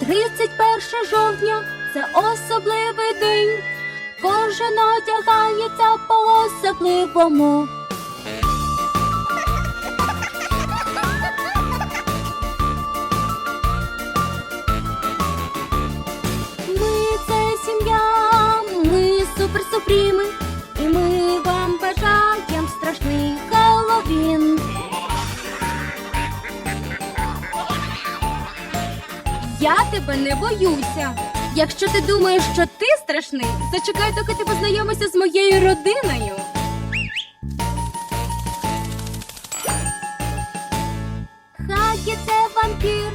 31 жовтня це особливий день, кожен одягається по особливому. Я тебе не боюся. Якщо ти думаєш, що ти страшний, зачекай, доки ти познайомишся з моєю родиною. Хагі це вампір,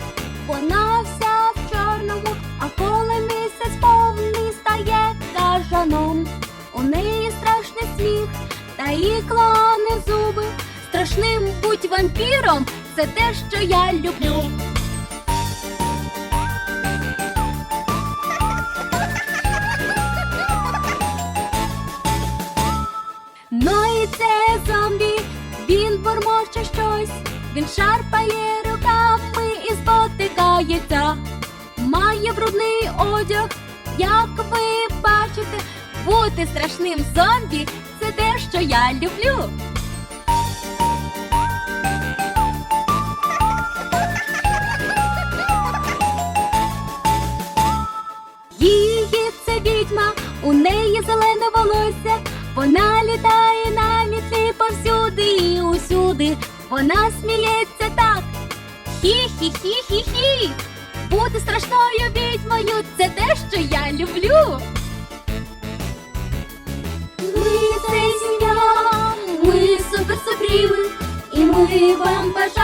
вона вся в чорному, а коли місяць повний стає кажаном. У неї страшний сміх та іклони зуби. Страшним будь вампіром це те, що я люблю. Він щось, він шарпає руками і спотикається. Має брудний одяг, як ви бачите, бути страшним зомбі це те, що я люблю. Її це відьма, у неї зелене волосся, вона літає на мітлі повсюди і усюди. Вона сміється так. Хі-хі-хі-хі-хі. Бути страшною відьмою це те, що я люблю. Ми це сім'я, ми суперсупріми, і ми вам бажаєм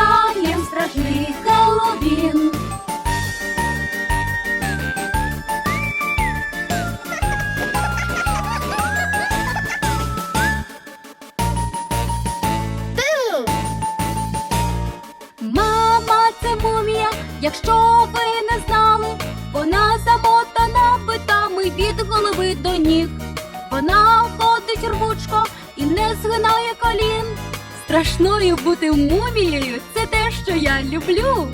якщо ви не знали, вона замотана битами від голови до ніг. Вона ходить рвучко і не згинає колін. Страшною бути мумією це те, що я люблю.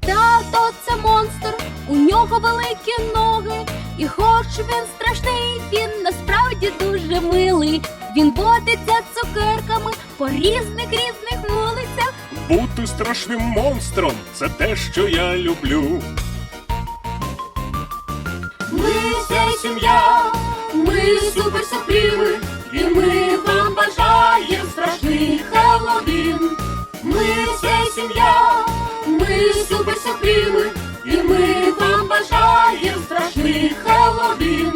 Тато це монстр, у нього великі ноги, і хоч він страшний, він насправді дуже милий. Він водиться цукерками по різних різних вулицях. Бути страшним монстром це те, що я люблю. Ми це сім'я, ми суперсупріми, і ми вам бажаєм страшний Хеллоуін. Ми це сім'я, ми суперсупріми, бажаєм страшних холодних.